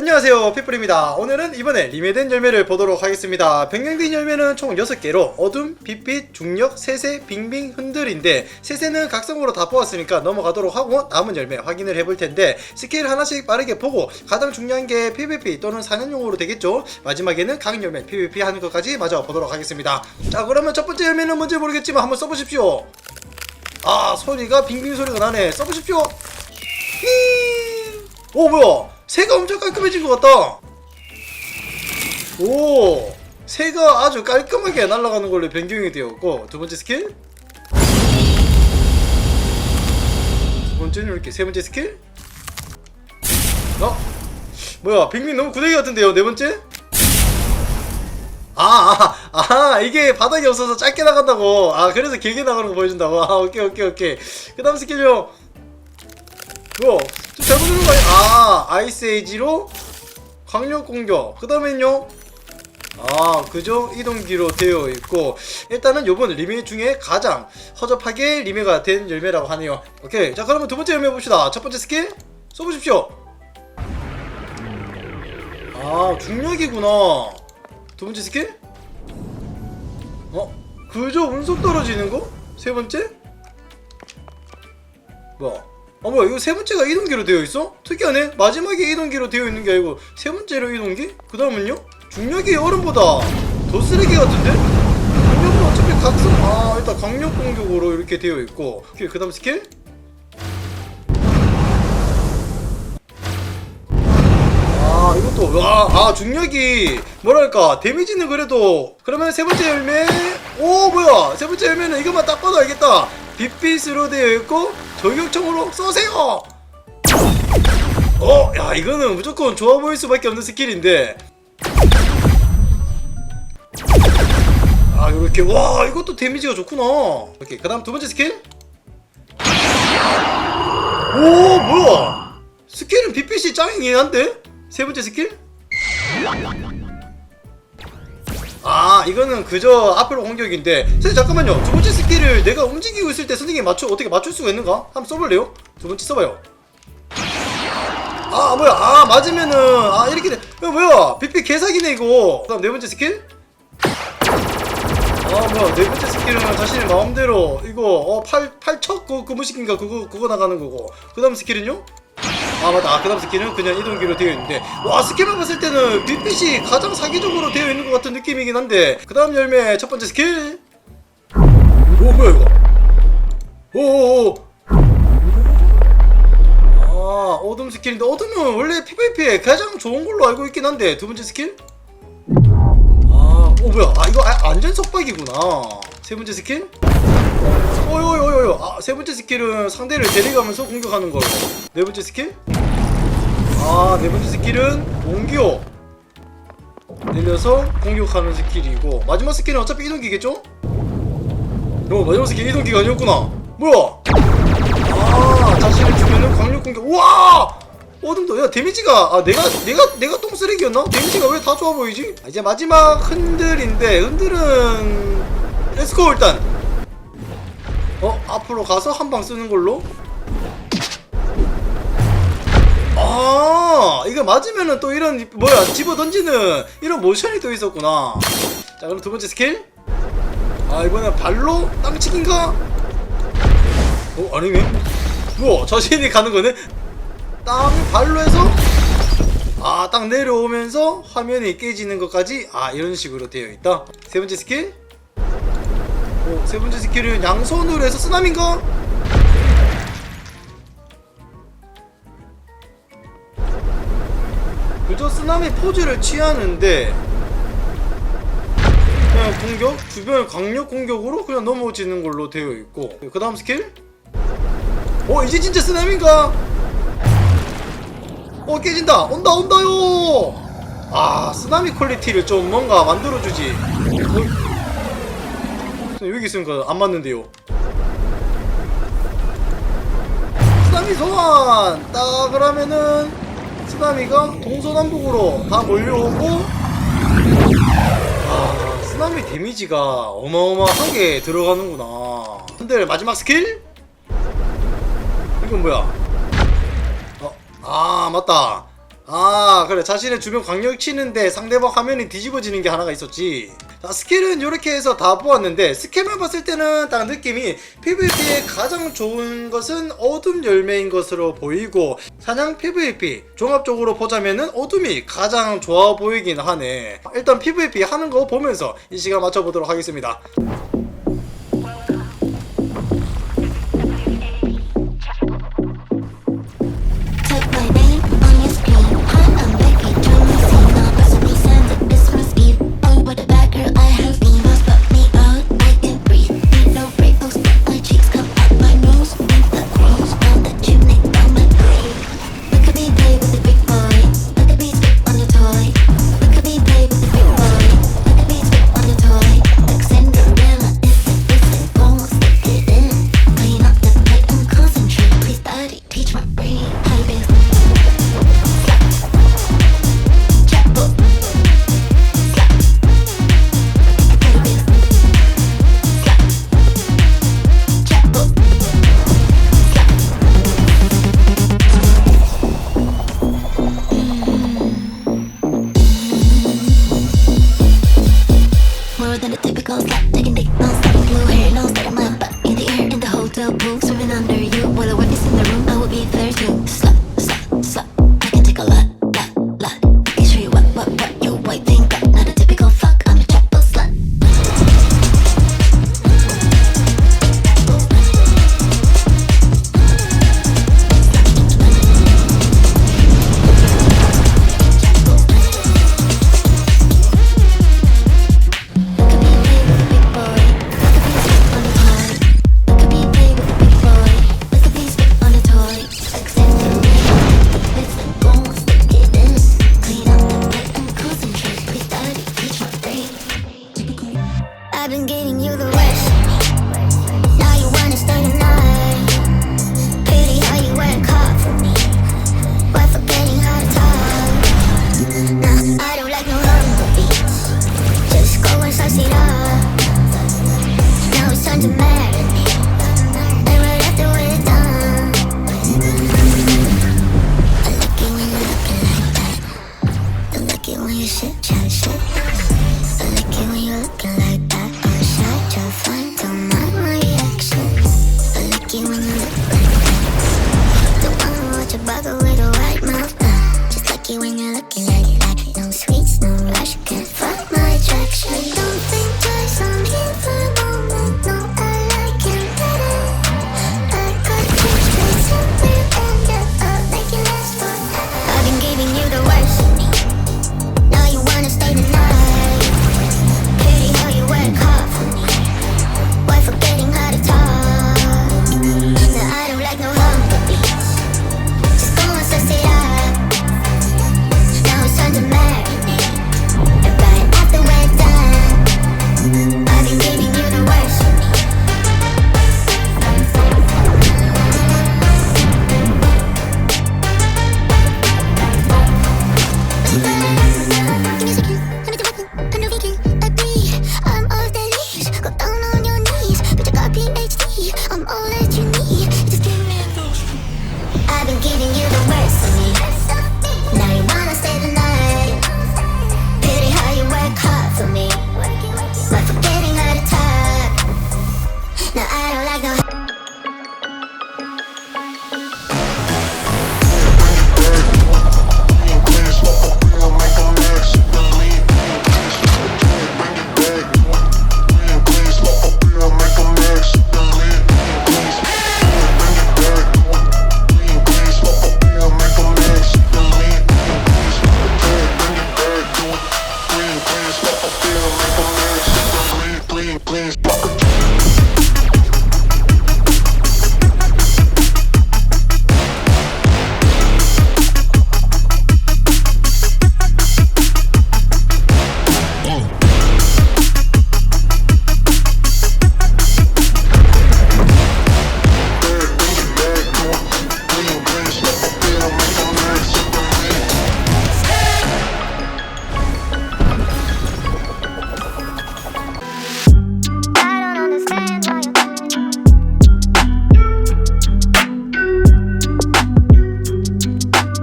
안녕하세요 피플입니다. 오늘은 이번에 리메된 열매를 보도록 하겠습니다. 변경된 열매는 총 6개로 어둠, 빛빛, 중력, 세세, 빙빙, 흔들인데 세세는 각성으로 다 뽑았으니까 넘어가도록 하고 남은 열매 확인을 해볼 텐데 스킬 하나씩 빠르게 보고 가장 중요한 게 PVP 또는 사냥용으로 되겠죠? 마지막에는 각 열매 PVP 하는 것까지 마저 보도록 하겠습니다. 자 그러면 첫 번째 열매는 뭔지 모르겠지만 한번 써보십시오. 아 소리가 빙빙 소리가 나네. 써보십시오. 히... 오 뭐야 새가 엄청 깔끔해진 것 같다 오 새가 아주 깔끔하게 날아가는 걸로 변경이 되었고 두 번째 스킬 두 번째는 이렇게 세 번째 스킬 어? 뭐야 빙빙 너무 구데기 같은데요 네 번째 아, 아, 아, 이게 바닥이 없어서 짧게 나간다고. 아, 그래서 길게 나가는 거 보여준다고. 아, 오케이, 오케이, 오케이. 그 다음 스킬요. 뭐야? 좀 잘못 누른 거 아니야? 아, 아이스 에이지로 강력 공격. 그 다음엔요. 아, 그죠? 이동기로 되어 있고. 일단은 요번 리메 중에 가장 허접하게 리메가 된 열매라고 하네요. 오케이. 자, 그러면 두 번째 열매 봅시다. 첫 번째 스킬 써보십시오. 아, 중력이구나. 두 번째 스킬? 어? 그저 운속 떨어지는 거? 세 번째? 뭐야? 아 뭐야 이거 세 번째가 이동기로 되어 있어? 특이하네 마지막에 이동기로 되어 있는 게 아니고 세 번째로 이동기? 그 다음은요? 중력이 얼음보다 더 쓰레기 같은데? 중력은 어차피 각성 아 일단 강력 공격으로 이렇게 되어 있고 오케이 그 다음 스킬? 아 이것도 와, 아 중력이 뭐랄까 데미지는 그래도 그러면 세 번째 열매 오 뭐야 세 번째 열매는 이것만 딱 봐도 알겠다 빛빛으로 되어 있고 저격총으로 쏘세요! 어 야 이거는 무조건 좋아 보일 수밖에 없는 스킬인데. 아 이렇게 와 이것도 데미지가 좋구나. 오케이 그 다음 두 번째 스킬. 오 뭐야? 스킬은 빛빛이 짱이긴 한데? 세 번째 스킬? 아 이거는 그저 앞으로 공격인데. 선생님 잠깐만요. 두 번째 스킬을 내가 움직이고 있을 때 선생님이 맞춰 어떻게 맞출 수가 있는가? 한번 써볼래요? 두 번째 써봐요. 아 뭐야. 아 맞으면은 아 이렇게 돼. 야, 뭐야. 빛빛 개사기네 이거. 그 다음 네 번째 스킬? 아 뭐야. 네 번째 스킬은 자신의 마음대로 이거 어 팔 팔척? 그 그무식인가? 그거 그거 나가는 거고. 그 다음 스킬은요? 아 맞다. 아, 그 다음 스킬은 그냥 이동기로 되어 있는데. 와 스킬만 봤을 때는 빛빛이 가장 사기적으로 되어 있는 것 같은 느낌이긴 한데. 그 다음 열매 첫 번째 스킬. 오 뭐야 이거? 오오오. 아 어둠 스킬인데 어둠은 원래 PVP에 가장 좋은 걸로 알고 있긴 한데. 두 번째 스킬? 아 오 뭐야? 아 이거 아, 안전 속박이구나. 세 번째 스킬? 어이어이어이 아세 번째 스킬은 상대를 데려가면서 공격하는 거고 네 번째 스킬? 아네 번째 스킬은 옹기호 내려서 공격하는 스킬이고. 마지막 스킬은 어차피 이동기겠죠? 어 마지막 스킬 이동기가 아니었구나. 뭐야 어둠도 야 데미지가 아 내가 내가 내가 똥 쓰레기였나? 데미지가 왜 다 좋아 보이지? 아, 이제 마지막 흔들인데 흔들은 렛츠고 일단. 어 앞으로 가서 한 방 쓰는 걸로? 아 이거 맞으면은 또 이런 뭐야 집어 던지는 이런 모션이 또 있었구나. 자 그럼 두 번째 스킬. 아 이번엔 발로 땅치기인가? 어 아니네. 우와 자신이 가는 거네 땅 발로 해서 아 딱 내려오면서 화면이 깨지는 것까지 아 이런 식으로 되어 있다. 세 번째 스킬. 오, 세 번째 스킬은 양손으로 해서 쓰나민가? 그저 쓰나미 포즈를 취하는데 그냥 공격 주변 강력 공격으로 그냥 넘어지는 걸로 되어 있고. 그 다음 스킬. 어 이제 진짜 쓰나미인가 어 깨진다. 온다 온다요. 아 쓰나미 퀄리티를 좀 뭔가 만들어주지. 어, 여기 있으니까 안 맞는데요. 쓰나미 소환! 딱 그러면은 쓰나미가 동서남북으로 다 몰려오고 아 쓰나미 데미지가 어마어마하게 들어가는구나. 근데 마지막 스킬? 이건 뭐야 아 맞다. 아 그래. 자신의 주변 광력 치는데 상대방 화면이 뒤집어지는 게 하나가 있었지. 자, 스킬은 이렇게 해서 다 보았는데 스킬만 봤을 때는 딱 느낌이 PVP의 가장 좋은 것은 어둠 열매인 것으로 보이고 사냥 PVP 종합적으로 보자면은 어둠이 가장 좋아 보이긴 하네. 일단 PVP 하는 거 보면서 이 시간 맞춰보도록 하겠습니다. Fuck.